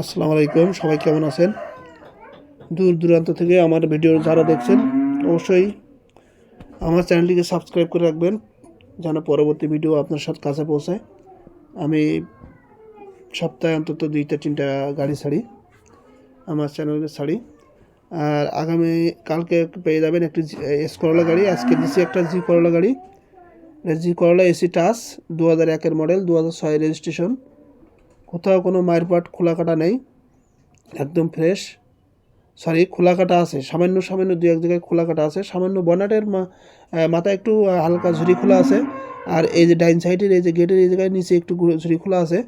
আসসালামু আলাইকুম, সবাই কেমন আছেন? দূর দূরান্ত থেকে আমার ভিডিও যারা দেখছেন, অবশ্যই আমার চ্যানেলটিকে সাবস্ক্রাইব করে রাখবেন, যেন পরবর্তী ভিডিও আপনার সাথে কাছে পৌঁছায়। আমি সপ্তাহে অন্তত দুইটা, তিনটা গাড়ি ছাড়ি, আমার চ্যানেলে ছাড়ি। আর আগামী, কালকে পেয়ে যাবেন একটি এস করলা গাড়ি, আজকে দিচ্ছি একটা জি করলা গাড়ি। জি করলা এসি টাস দু হাজার একের মডেল দু হাজার ছয় রেজিস্ট্রেশন কোথাও কোনো মায়ের পাট খোলা কাটা নেই, একদম ফ্রেশ সরি খোলা কাটা আছে, সামান্য সামান্য দু এক জায়গায় খোলা কাটা আছে। সামান্য বনাটের মাথায় একটু হালকা ঝুড়ি খোলা আছে। আর এই যে ডাইন সাইডের, এই যে গেটের, এই জায়গায় নিচে একটু ঝুড়ি খোলা আছে।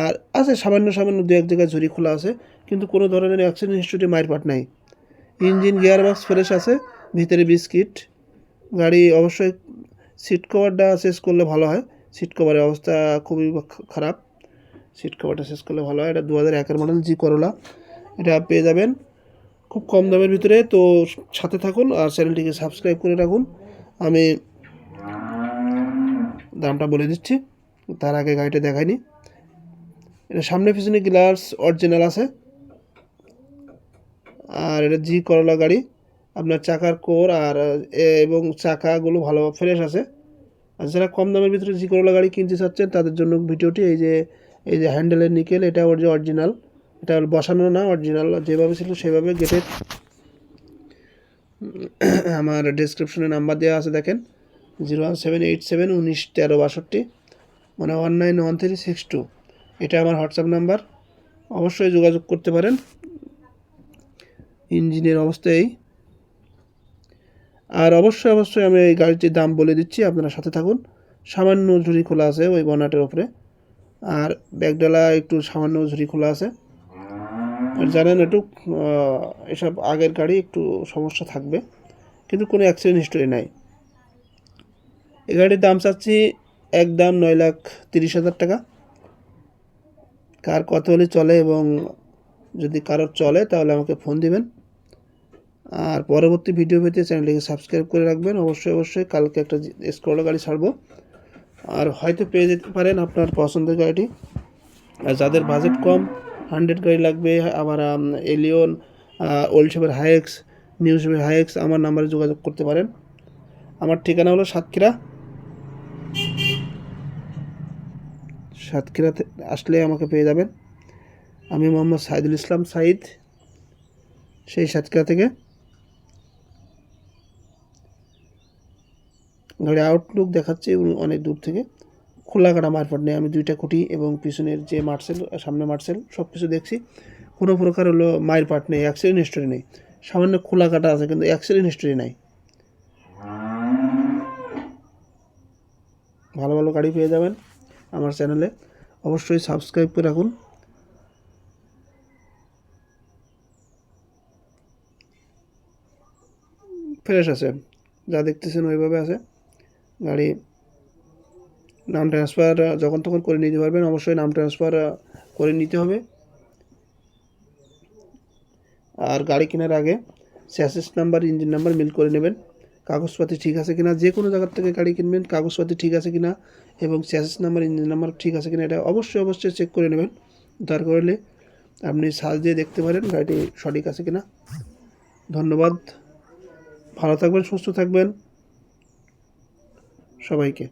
আর আছে সামান্য সামান্য দু এক জায়গায় ঝুড়ি খোলা আছে, কিন্তু কোনো ধরনের অ্যাক্সিডেন্ট হিস্ট্রি মায়ের পাট নাই। ইঞ্জিন গিয়ার বক্স ফ্রেশ আছে, ভিতরে বিস্কিট। গাড়ি অবশ্যই সিট কভারটা শেষ করলে ভালো হয়। সিট কভারের অবস্থা খুবই খারাপ। সিট কভারটা শেষ করলে ভালো হয়। এটা দু হাজার একের মডেল জি করোলা এটা পেয়ে যাবেন খুব কম দামের ভিতরে। তো সাথে থাকুন আর চ্যানেলটিকে সাবস্ক্রাইব করে রাখুন। আমি দামটা বলে দিচ্ছি। তার আগে গাড়িটা দেখাইনি। এটা সামনে পিছনে গ্লাস অরিজিনাল আছে। আর এটা জি করলা গাড়ি। আপনার চাকার কোর আর এবং চাকাগুলো ভালো ফ্রেশ আছে। আর যারা কম দামের ভিতরে জি করলা গাড়ি কিনতে চাচ্ছেন, তাদের জন্য ভিডিওটি এই যে এই যে হ্যান্ডেলের নিকেল, এটা ওর যে অরিজিনাল এটা বসানো না অরিজিনাল যেভাবে ছিল সেভাবে গেটের আমার ডিসক্রিপশনে নাম্বার দেওয়া আছে, দেখেন। Zero one seven eight seven উনিশ তেরো বাষট্টি। মানে one nine one three six two এটা আমার হোয়াটসঅ্যাপ নাম্বার অবশ্যই যোগাযোগ করতে পারেন। ইঞ্জিনের অবস্থা এই। আর অবশ্যই অবশ্যই আমি এই গাড়িটির দাম বলে দিচ্ছি, আপনারা সাথে থাকুন। সামান্য ঝুড়ি খোলা আছে ওই বনাটের ওপরে আর ব্যাগডালা একটু সামান্য ঝুড়ি খোলা আছে। জানেন একটু এসব আগের গাড়ি একটু সমস্যা থাকবে, কিন্তু কোনো অ্যাক্সিডেন্ট হিস্টোরি নাই। এই গাড়ির দাম চাচ্ছি এক দাম নয় লাখ তিরিশ হাজার টাকা। কার কত হলে চলে এবং যদি কারোর চলে, তাহলে আমাকে ফোন দিবেন। আর পরবর্তী ভিডিও পেতে চ্যানেলটিকে সাবস্ক্রাইব করে রাখবেন। অবশ্যই অবশ্যই কালকে একটা স্ক্রোলা গাড়ি ছাড়বো। আর হয়তো পেয়ে যেতে পারেন আপনার পছন্দের গাড়িটি। আর যাদের বাজেট কম হান্ড্রেড গাড়ি লাগবে আবার আম, এলিয়ন ওল্ড শেপের হাইএক্স নিউ শেপের হাইএক্স আমার নাম্বারে যোগাযোগ করতে পারেন। আমার ঠিকানা হলো সাতক্ষীরা। সাতক্ষীরাতে আসলে আমাকে পেয়ে যাবেন। আমি মোহাম্মদ সাইদুল ইসলাম সাইদ সেই সাতক্ষীরা থেকে। গাড়ি আউটলুক দেখাচ্ছে অনেক দূর থেকে। খোলা কাটা মারফট নেই। আমি দুইটা খুঁটি এবং পিছনের যে মার্সেল সামনে মার্সেল সব কিছু দেখছি। কোনো প্রকার হলো মায়ের নেই অ্যাক্সিডেন্ট হিস্টোরি নেই। সামান্য খোলা কাটা আছে, কিন্তু অ্যাক্সিডেন্ট হিস্টোরি নাই। ভালো ভালো গাড়ি পেয়ে যাবেন আমার চ্যানেলে অবশ্যই সাবস্ক্রাইব করে রাখুন। ফ্রেশ আছে। যা দেখতেছেন ওইভাবে আছে। গাড়ি নাম ট্রান্সফার যখন তখন করে নিতে পারবেন। অবশ্যই নাম ট্রান্সফার করে নিতে হবে। আর গাড়ি কেনার আগে স্যাসেস নাম্বার ইঞ্জিন নাম্বার মিল করে নেবেন। কাগজপাতি ঠিক আছে কিনা, যে কোনো জায়গার থেকে গাড়ি কিনবেন কাগজপাতি ঠিক আছে কিনা এবং স্যাসেস নাম্বার ইঞ্জিন নাম্বার ঠিক আছে কিনা, এটা অবশ্যই অবশ্যই চেক করে নেবেন। দরকার হলে আপনি সার্চ দিয়ে দেখতে পারেন গাড়িটি সঠিক আছে কিনা। ধন্যবাদ। ভালো থাকবেন, সুস্থ থাকবেন। সবাইকে।